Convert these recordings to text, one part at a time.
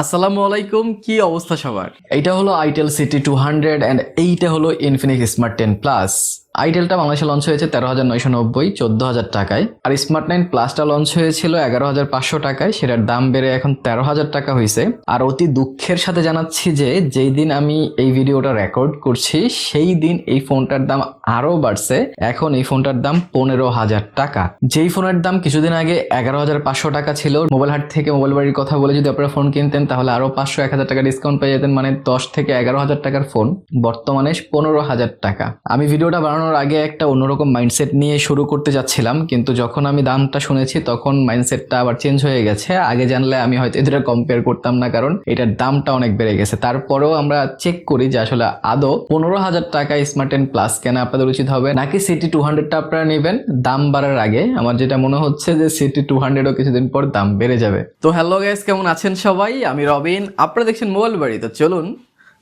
আসসালামু আলাইকুম, কি অবস্থা সবার? এইটা হলো itel city two hundred and এইটা হলো ইনফিনিক্স স্মার্ট টেন প্লাস আইটেলটা বাংলাদেশে লঞ্চ হয়েছে তেরো হাজার নয়শো নব্বই, চোদ্দ হাজার টাকায়। আর স্মার্ট নাইন প্লাসটা লঞ্চ হয়েছিল এগারো হাজার পাঁচশো টাকায়, সেটার দাম বেড়ে এখন তেরো হাজার টাকা হয়েছে। আর অতি দুঃখের সাথে জানাচ্ছি যে, যেই দিন আমি এই ভিডিওটা রেকর্ড করছি, সেই দিন এই ফোনটার দাম আরও বাড়ছে। এখন এই ফোনটার দাম পনেরো হাজার টাকা। যেই ফোনের দাম কিছুদিন আগে এগারো হাজার পাঁচশো টাকা ছিল মোবাইল হাট থেকে মোবাইল বাড়ির কথা বলে যদি আপনারা ফোন কিনতেন, তাহলে আরও পাঁচশো এক হাজার টাকা ডিসকাউন্ট পেয়ে যেতেন মানে দশ থেকে এগারো হাজার টাকার ফোন বর্তমানে পনেরো হাজার টাকা। আমি ভিডিওটা বানানোর আগে একটা অন্যরকম মাইন্ডসেট নিয়ে শুরু করতে যাচ্ছিলাম, কিন্তু যখন আমি দামটা শুনেছি তখন মাইন্ডসেটটা আবার চেঞ্জ হয়ে গেছে। আগে জানলে আমি হয়তো এদের কম্পেয়ার করতাম না, কারণ এটার দামটা অনেক বেড়ে গেছে। তারপরেও আমরা চেক করি যে আসলে আদৌ পনেরো হাজার টাকা স্মার্ট টেন প্লাস কেনা আপনাদের উচিত হবে, নাকি সিটি টু হান্ড্রেডটা আপনারা নেবেন? দাম বাড়ার আগে আমার যেটা মনে হচ্ছে যে সিটি টু হান্ড্রেডও কিছুদিন পর দাম বেড়ে যাবে। তো হ্যালো গাইস কেমন আছেন সবাই? আমি রবিন, আপনারা দেখছেন মোবাইল বাড়ি। তো চলুন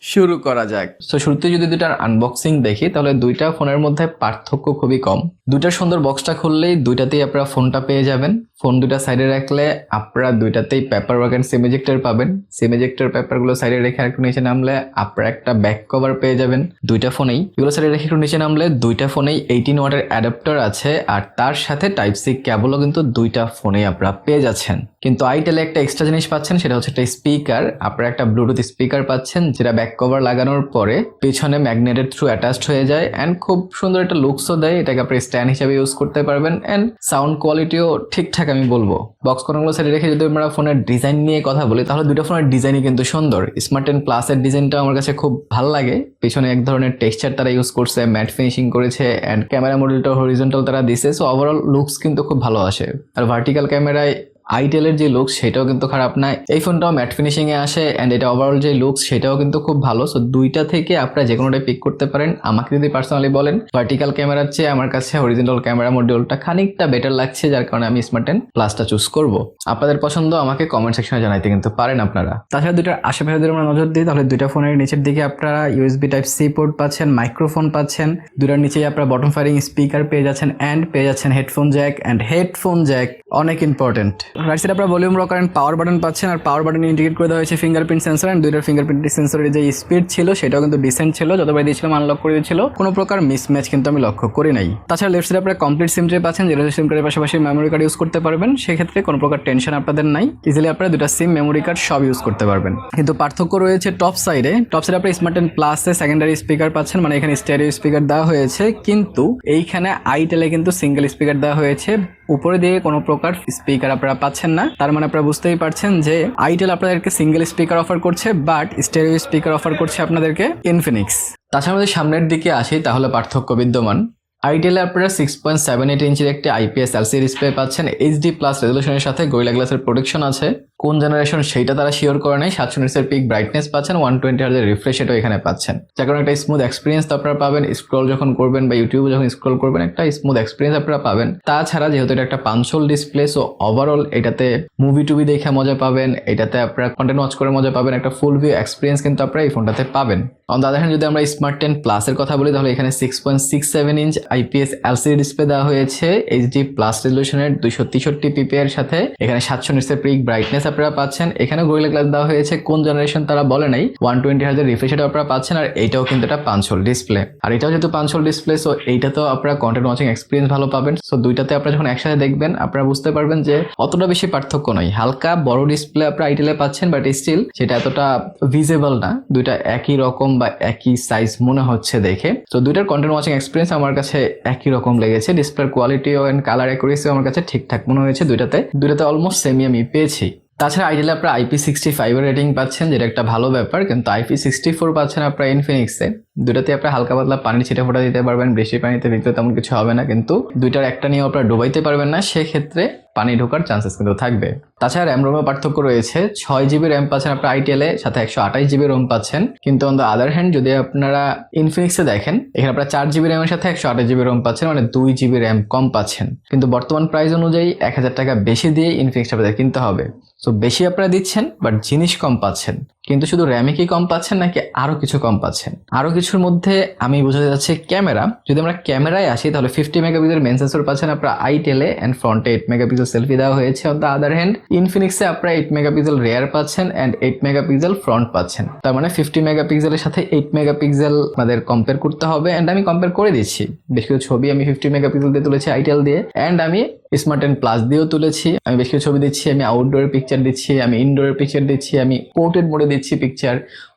শুরু করা যাক। তো শুরুতে যদি দুটার আনবক্সিং দেখি, তাহলে দুইটা ফোনের মধ্যে পার্থক্য খুবই কম। দুটা সুন্দর বক্সটা খুললেই দুইটাতেই আপনারা ফোনটা পেয়ে যাবেন। ফোন দুটা সাইডে রাখলে আপনারা দুইটাতেই paper work and sim ejector পাবেন। এজেক্টর পেপারগুলো সাইডে রেখে একটু নিচে নামলে আপনারা একটা ব্যাক কভার পেয়ে যাবেন দুইটা ফোনেই। এগুলো সাইডে রেখে একটু নিচে নামলে দুইটা ফোনেই এইটিন ওয়াটের অ্যাডাপ্টার আছে আর তার সাথে টাইপ সি ক্যাবলও কিন্তু দুইটা ফোনেই আপনারা পেয়ে যাচ্ছেন। কিন্তু আইটেলে একটা এক্সট্রা জিনিস পাচ্ছেন, সেটা হচ্ছে একটা স্পিকার আপনারা একটা ব্লুটুথ স্পিকার পাচ্ছেন, যেটা ব্যাক কভার লাগানোর পরে পিছনে ম্যাগনেটের থ্রু অ্যাটাচড হয়ে যায় অ্যান্ড খুব সুন্দর একটা লুকসও দেয়। এটাকে আপনি স্ট্যান্ড হিসেবে ইউজ করতে পারবেন অ্যান্ড সাউন্ড কোয়ালিটিও ঠিকঠাক আমি বলব। বক্স কোনগুলো সাইডে রেখে যদি আমরা ফোনের ডিজাইন নিয়ে কথা বলি, তাহলে দুটো ফোনের ডিজাইনই কিন্তু সুন্দর। স্মার্ট টেন প্লাসের ডিজাইনটা আমার কাছে খুব ভালো লাগে। পিছনে এক ধরনের টেক্সচার তারা ইউজ করছে ম্যাট ফিনিশিং করেছে অ্যান্ড ক্যামেরা মডেলটা হরিজন্টাল তারা দিছে। সো ওভারঅল লুকস কিন্তু খুব ভালো আসে। আর ভার্টিক্যাল ক্যামেরায় আইটেলের যে লুকস সেটাও কিন্তু খারাপ না। এই ফোনটাও ম্যাট ফিনিশিং এ আসে অ্যান্ড এটা ওভারঅল যে লুকস সেটাও কিন্তু খুব ভালো। সো দুইটা থেকে আপনারা যে কোনোটাই পিক করতে পারেন, আমাকে যদি পার্সোনালি বলেন ভার্টিক্যাল ক্যামেরার চেয়ে আমার কাছে অরিজিনাল ক্যামেরা মডিউলটা খানিকটা বেটার লাগছে, যার কারণে আমি স্মার্ট টেন প্লাসটা চুজ করব। আপনাদের পছন্দ, আমাকে কমেন্ট সেকশনে জানাইতে কিন্তু পারেন আপনারা। তাছাড়া দুইটার আশেপাশে যদি আমরা নজর দিই, তাহলে দুইটা ফোনের নিচের দিকে আপনারা ইউএসবি টাইপ সি পোর্ট পাচ্ছেন মাইক্রোফোন পাচ্ছেন দুটার নিচেই আপনারা বটম ফায়ারিং স্পিকার পেয়ে যাচ্ছেন অ্যান্ড পেয়ে যাচ্ছেন headphone jack and headphone jack অনেক ইম্পর্টেন্ট রাইট সাইড আপনারা volume rocker and power button পাচ্ছেন, আর পাওয়ার বাটন ইন্ডিকেট করে দেওয়া হয়েছে ফিঙ্গারপ্রিন্ট সেন্সর অ্যান্ড দুইটার ফিঙ্গারপ্রিন্ট সেন্সরের যে স্পিড ছিল, সেটাও কিন্তু ডিসেন্ট ছিল, যতবার দিয়েছিলাম আনলক করে দিয়েছিল। কোনো প্রকার মিসম্যাচ কিন্তু আমি লক্ষ্য করি নাই। তাছাড়া লেফট সাইডে আপনারা কমপ্লিট সিম ট্রে পাচ্ছেন, যেটা সিম কার্ডের পাশাপাশি মেমোরি কার্ড ইউজ করতে পারবেন। সেক্ষেত্রে কোনো প্রকার টেনশন আপনাদের নাই। ইজিলি আপনারা দুটা সিম মেমোরি কার্ড সব ইউজ করতে পারবেন। কিন্তু পার্থক্য রয়েছে টপ সাইডে টপ সাইডে আপনার স্মার্ট টেন প্লাসে সেকেন্ডারি স্পিকার পাচ্ছেন মানে এখানে স্টেরিও স্পিকার দেওয়া হয়েছে। কিন্তু এইখানে আইটেলে কিন্তু সিঙ্গেল স্পিকার দেওয়া হয়েছে। উপরে দিয়ে কোনো প্রকার স্পিকার আপনারা পাচ্ছেন না। তার মানে আপনারা বুঝতেই পারছেন যে আইটেল আপনাদেরকে সিঙ্গেল স্পিকার অফার করছে বাট স্টেরিও স্পিকার অফার করছে আপনাদেরকে ইনফিনিক্স তাছাড়া যদি সামনের দিকে আসি, তাহলে পার্থক্য বিদ্যমান। আইটেলে আপনারা সিক্স পয়েন্ট সেভেন এইট ইঞ্চির একটি আইপিএস এলসি ডিসপ্লে পাচ্ছেন। এইচডি প্লাস রেজলিউশনের সাথে গোরিলা গ্লাসের প্রোটেকশন আছে। কোন জেনারেশন সেইটা তারা শিওর করে নেই সাতশো নিটসের পিক ব্রাইটনেস পাচ্ছেন ওয়ান টোয়েন্টি হার্জের রিফ্রেশ এটাও এখানে পাচ্ছেন। যার কারণে একটা স্মুথ এক্সপিরিয়েন্স আপনারা পাবেন স্ক্রল যখন করবেন বা ইউটিউবে যখন স্ক্রল করবেন, একটা স্মুথ এক্সপিরিয়েন্স আপনারা পাবেন। তাছাড়া যেহেতু এটা একটা punch hole display so overall এটাতে মুভি টুভি দেখে মজা পাবেন, এটাতে আপনারা কন্টেন্ট ওয়াচ করে মজা পাবেন, একটা ফুল ভিউ এক্সপিরিয়েন্স কিন্তু আপনারা এই ফোনটাতে পাবেন। অন আদার হ্যান্ড যদি আমরা স্মার্ট টেন প্লাসের কথা বলি, তাহলে এখানে six point six seven inch IPS LCD display দেওয়া হয়েছে এইচডি প্লাস রেজলিউশনের দুইশো তেষট্টি পিপি এর সাথে। এখানে সাতশো নিটসের পিক ব্রাইটনেস আপনারা পাচ্ছেন। এখানে গোরিলা গ্লাস দেওয়া হয়েছে। কোন জেনারেশন তারা বলে নাই। ওয়ান টোয়েন্টি হাজার রিফ্রেশ এটা আপনারা পাচ্ছেন আর এইটাও কিন্তু একটা পাঁচশোল ডিসপ্লে আর এটাও যেহেতু পাঁচশোল ডিসপ্লে সো এইটাতেও আপনারা কন্টেন্ট ওয়াচিং এক্সপিরিয়েন্স ভালো পাবেন। সো দুইটাতে আপনারা যখন একসাথে দেখবেন, আপনারা বুঝতে পারবেন যে অতটা বেশি পার্থক্য নয়। হালকা বড় ডিসপ্লে আপনারা আইটেলে পাচ্ছেন বাট স্টিল সেটা এতটা ভিজেবল না। দুইটা একই রকম বা একই সাইজ মনে হচ্ছে দেখে। তো দুইটার কন্টেন্ট ওয়াচিং এক্সপিরিয়েন্স আমার কাছে একই রকম লেগেছে। ডিসপ্লের কোয়ালিটিও অ্যান্ড কালার অ্যাকুরেসিও আমার কাছে ঠিকঠাক মনে হয়েছে দুইটাতে। দুইটাতে অলমোস্ট সেমি আমি পেয়েছি। তাছাড়া আইডিয়ালে আপনার আইপি সিক্সটি ফাইভের রেটিং পাচ্ছেন, যেটা একটা ভালো ব্যাপার, কিন্তু আইপি সিক্সটি ফোর পাচ্ছেন আপনার ইনফিনিক্সে দুটাতে আপনারা হালকা পাতলা পানি ছিটে ফোটা দিতে পারবেন, বেশি পানিতে ভিতরে তেমন কিছু হবে না, কিন্তু দুইটার একটা নিয়েও আপনারা ডুবাইতে পারবেন না। সেক্ষেত্রে পানি ঢোকার চান্সেস কিন্তু থাকবে। তাছাড়া র্যাম রোমের পার্থক্য রয়েছে, ছয় জিবি র্যাম পাচ্ছেন আপনার আইটিএলে সাথে একশো আঠাশ জিবি রোম পাচ্ছেন। কিন্তু অন দ্য আদার হ্যান্ড যদি আপনারা ইনফিনিক্সে দেখেন, এখানে আপনারা চার জিবি র্যামের সাথে একশো আঠাশ জিবি রোম পাচ্ছেন মানে দুই জিবি র্যাম কম পাচ্ছেন। কিন্তু বর্তমান প্রাইস অনুযায়ী এক হাজার টাকা বেশি দিয়ে ইনফিনিক্সটা আপনাদের কিনতে হবে। সো বেশি আপনারা দিচ্ছেন বাট জিনিস কম পাচ্ছেন। কিন্তু শুধু র্যামে কি কম পাচ্ছেন, নাকি আরও কিছু কম পাচ্ছেন? আরও কিছুর মধ্যে আমি বোঝাতে যাচ্ছে ক্যামেরা। যদি আমরা ক্যামেরায় আসি, তাহলে ফিফটি মেগাপিক্সেল মেন সেন্সর পাচ্ছেন আপনারা আইটেলে অ্যান্ড ফ্রন্টে এইট মেগাপিক্সেল সেলফি দেওয়া হয়েছে। অন দ্য আদার হ্যান্ড ইনফিনিক্সে আপনারা এইট মেগাপিক্সেল রেয়ার পাচ্ছেন অ্যান্ড এইট মেগাপিক্সেল ফ্রন্ট পাচ্ছেন। তার মানে ফিফটি মেগাপিক্সেলের সাথে এইট মেগাপিক্সেল আমাদের কম্পেয়ার করতে হবে। অ্যান্ড আমি কম্পেয়ার করে দিচ্ছি। বেশ কিছু ছবি আমি ফিফটি মেগাপিক্সেল দিয়ে তুলেছি আইটেল দিয়ে। অ্যান্ড আমি স্মার্ট টেন প্লাস দিয়েও তুলেছি। আমি বেশ কিছু ছবি দিচ্ছি, আমি আউটডোরের পিকচার দিচ্ছি, আমি ইনডোরের পিকচার দিচ্ছি, আমি পোর্ট্রেট মোডে দিচ্ছি পিকচার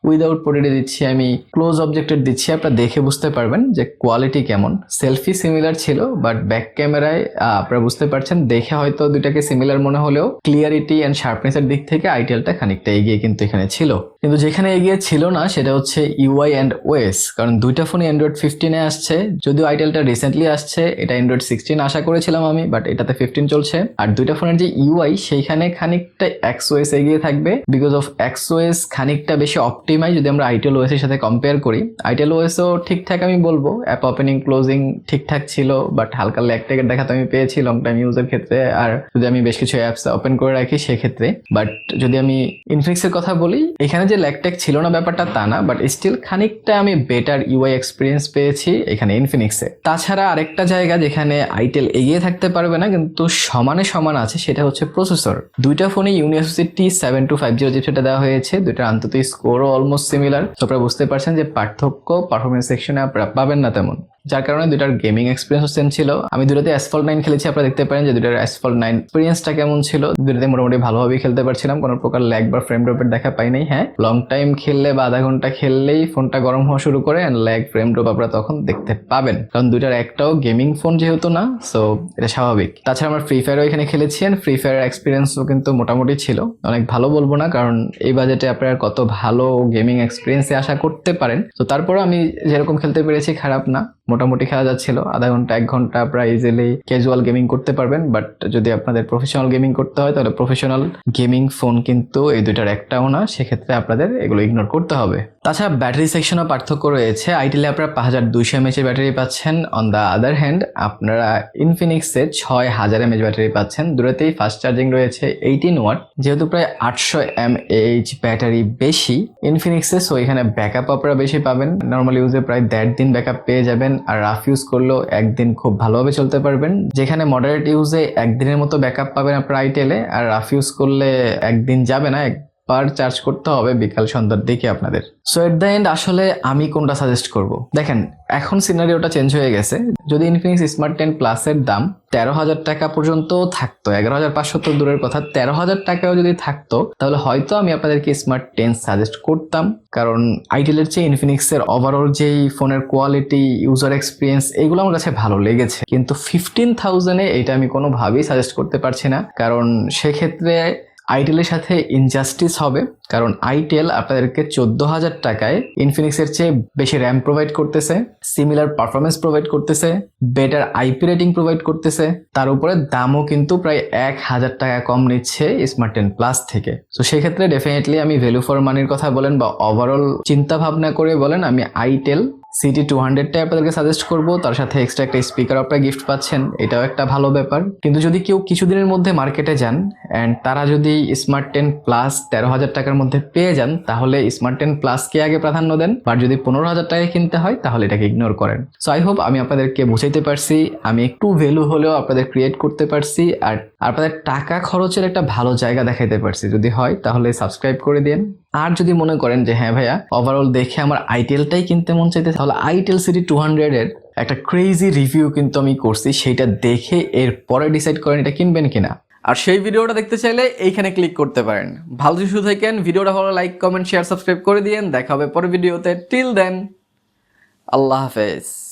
উইদাউট পোর্ট্রেটে দিচ্ছি, আমি ক্লোজ অবজেক্টের দিচ্ছি। আপনারা দেখে বুঝতে পারবেন যে কোয়ালিটি কেমন। সেলফি সিমিলার ছিল বাট ব্যাক ক্যামেরায় আপনারা বুঝতে পারছেন, দেখে হয়তো দুইটাকে সিমিলার মনে হলেও ক্লিয়ারিটি অ্যান্ড শার্পনেসের দিক থেকে আইটেলটা খানিকটা এগিয়ে কিন্তু এখানে ছিল। কিন্তু যেখানে এগিয়ে ছিল না, সেটা হচ্ছে ইউআই অ্যান্ড ওএস কারণ দুইটা ফোনই অ্যান্ড্রয়েড ফিফটিনে আসছে, যদিও আইটেলটা রিসেন্টলি আসছে, এটা অ্যান্ড্রয়েড সিক্সটিন আশা করেছিলাম আমি বাট এটাতে ফিফটিন চলছে। আর দুইটা ফোনের যে ইউআই সেইখানে খানিকটা এক্সওএস এগিয়ে থাকবে। বিকজ অফ এক্সওএস খানিকটা বেশি অপটিমাই যদি আমরা আইটেল ওএস এর সাথে কম্পেয়ার করি। আইটেল ওএসও ঠিকঠাক আমি বলব। অ্যাপ ওপেনিং ক্লোজিং ঠিকঠাক ছিল বাট হালকা ল্যাগ ট্যাগের দেখা তো আমি পেয়েছি লং টাইম ইউজের ক্ষেত্রে। আর যদি আমি বেশ কিছু অ্যাপস ওপেন করে রাখি, সেক্ষেত্রে। বাট যদি আমি ইনফিনিক্সের কথা বলি, এখানে যে ল্যাগ ট্যাগ ছিল না ব্যাপারটা তা না বাট স্টিল খানিকটা আমি বেটার ইউআই এক্সপিরিয়েন্স পেয়েছি এখানে ইনফিনিক্সে তাছাড়া আরেকটা জায়গা যেখানে আইটেল এগিয়ে থাকতে পারবে না কিন্তু সমানে সমান আছে, সেটা হচ্ছে প্রসেসর দুইটা ফোনে Unisoc T seven two five zero চিপসেটটা দেওয়া হয়েছে, দুইটার আন্তত স্কোরও অলমোস্ট সিমিলার তো আপনারা বুঝতে পারছেন যে পার্থক্য পারফরমেন্স সেকশনে আপনারা পাবেন না তেমন। যার কারণে দুটার গেমিং এক্সপিরিয়েন্স সেম ছিল। আমি দুটাতে অ্যাসফল নাইন খেলেছি, আপনারা দেখতে পারেন যে দুটার অ্যাসফল নাইন এক্সপিরিয়েন্সটা কেমন ছিল। দুটাতে মোটামুটি ভালোভাবেই খেলতে পারছিলাম, কোনো প্রকার ল্যাগ বা ফ্রেম ড্রপের দেখা পাই নাই হ্যাঁ। লং টাইম খেললে বা আধা ঘণ্টা খেললেই ফোনটা গরম হওয়া শুরু করে অ্যান্ড ল্যাগ ফ্রেম ড্রপ আপনারা তখন দেখতে পাবেন। কারণ দুটার একটাও গেমিং ফোন যেহেতু না সো এটা স্বাভাবিক। তাছাড়া আমরা ফ্রি ফায়ারও এখানে খেলেছি অ্যান্ড ফ্রি ফায়ার এক্সপিরিয়েন্সও কিন্তু মোটামুটি ছিল। অনেক ভালো বলব না, কারণ এই বাজেটে আপনারা কত ভালো গেমিং এক্সপিরিয়েন্সে আশা করতে পারেন। তো তারপরও আমি যেরকম খেলতে পেরেছি খারাপ না। মোটামুটি খেলা যাচ্ছিল। আধা ঘণ্টা, এক ঘণ্টা প্রায় ইজিলি ক্যাজুয়াল গেমিং করতে পারবেন বাট যদি আপনাদের প্রফেশনাল গেমিং করতে হয়, তাহলে প্রফেশনাল গেমিং ফোন কিন্তু এই দুইটার একটাও না, সেক্ষেত্রে আপনাদের এগুলো ইগনোর করতে হবে। তাছাড়া ব্যাটারি সেকশনও পার্থক্য রয়েছে। আইটেলে আপনারা পাঁচ হাজার দুইশো এমএচের ব্যাটারি পাচ্ছেন। অন দ্য আদার হ্যান্ড আপনারা ইনফিনিক্সে ছয় হাজার এমএচ ব্যাটারি পাচ্ছেন। দূরেতেই ফাস্ট চার্জিং রয়েছে এইটিন ওয়াট যেহেতু প্রায় আটশো এম এইচ ব্যাটারি বেশি ইনফিনিক্সে সো এখানে ব্যাকআপ আপনারা বেশি পাবেন। নর্মাল ইউজে প্রায় দেড় দিন ব্যাকআপ পেয়ে যাবেন। আর রাফ ইউজ করলেও একদিন খুব ভালোভাবে চলতে পারবেন। যেখানে মডারেট ইউজে একদিনের মতো ব্যাকআপ পাবেন আপনার আইটেলে আর রাফ ইউজ করলে একদিন যাবে না একবার চার্জ করতে হবে বিকাল সন্ধ্যার দিকে আপনাদের। সো এট দ্য এন্ড আসলে আমি কোনটা সাজেস্ট করব? দেখেন, এখন সিনারিওটা চেঞ্জ হয়ে গেছে। যদি ইনফিনিক্স স্মার্ট টেন প্লাসের দাম তেরো হাজার টাকা পর্যন্ত থাকতো, এগারো হাজার পাঁচশো তো দূরের কথা, তেরো হাজার টাকাও যদি থাকতো, তাহলে হয়তো আমি আপনাদেরকে স্মার্ট টেন সাজেস্ট করতাম। কারণ আইটেলের চেয়ে ইনফিনিক্সের ওভারঅল যেই ফোনের কোয়ালিটি ইউজার এক্সপিরিয়েন্স এগুলো আমার কাছে ভালো লেগেছে। কিন্তু ফিফটিন থাউজেন্ডে এটা আমি কোনোভাবেই সাজেস্ট করতে পারছি না। কারণ সেক্ষেত্রে আইটেলের সাথে ইনজাস্টিস হবে, কারণ আইটেল আপনাদেরকে চোদ্দ হাজার টাকায় ইনফিনিক্সের চেয়ে বেশি র্যাম প্রোভাইড করতেছে সিমিলার পারফরমেন্স প্রোভাইড করতেছে বেটার আইপি রেটিং প্রোভাইড করতেছে, তার উপরে দামও কিন্তু প্রায় এক হাজার টাকা কম নিচ্ছে স্মার্ট টেন প্লাস থেকে। তো সেক্ষেত্রে ডেফিনেটলি আমি ভ্যালু ফর মানির কথা বলেন বা ওভারঅল চিন্তা ভাবনা করে বলেন, আমি আইটেল সিটি টু হান্ড্রেডটাই আপনাদেরকে সাজেস্ট করব, তার সাথে এক্সট্রা একটা স্পিকার আপনারা গিফট পাচ্ছেন, এটাও একটা ভালো ব্যাপার। কিন্তু যদি কেউ কিছুদিনের মধ্যে মার্কেটে যান অ্যান্ড তারা যদি স্মার্ট টেন প্লাস তেরো হাজার টাকার মধ্যে পেয়ে যান, তাহলে স্মার্ট টেন প্লাসকে আগে প্রাধান্য দেন, আর যদি পনেরো হাজার টাকায় কিনতে হয়, তাহলে এটাকে ইগনোর করেন। সো আই হোপ আমি আপনাদেরকে বুঝাইতে পারছি, আমি একটু ভ্যালু হলেও আপনাদের ক্রিয়েট করতে পারছি, আর আপনাদের টাকা খরচের একটা ভালো জায়গা দেখাইতে পারছি। যদি হয়, তাহলে সাবস্ক্রাইব করে দিন আর যদি মনে করেন যে হ্যাঁ ভাইয়া ওভারঅল দেখে আমার আইটেলটাই কিনতে মন চাইতে তাহলে আইটেল সিটি টু হান্ড্রেডের একটা ক্রেজি রিভিউ কিন্তু আমি করছি। সেইটা দেখে এর পরে ডিসাইড করেন এটা কিনবেন কিনা। আর সেই ভিডিওটা দেখতে চাইলে এইখানে ক্লিক করতে পারেন। ভালো শুধু থাকেন, ভিডিওটা ভালো লাইক কমেন্ট শেয়ার সাবস্ক্রাইব করে দিয়েন। দেখা হবে পরের ভিডিওতে। টিল দেন আল্লাহ হাফেজ।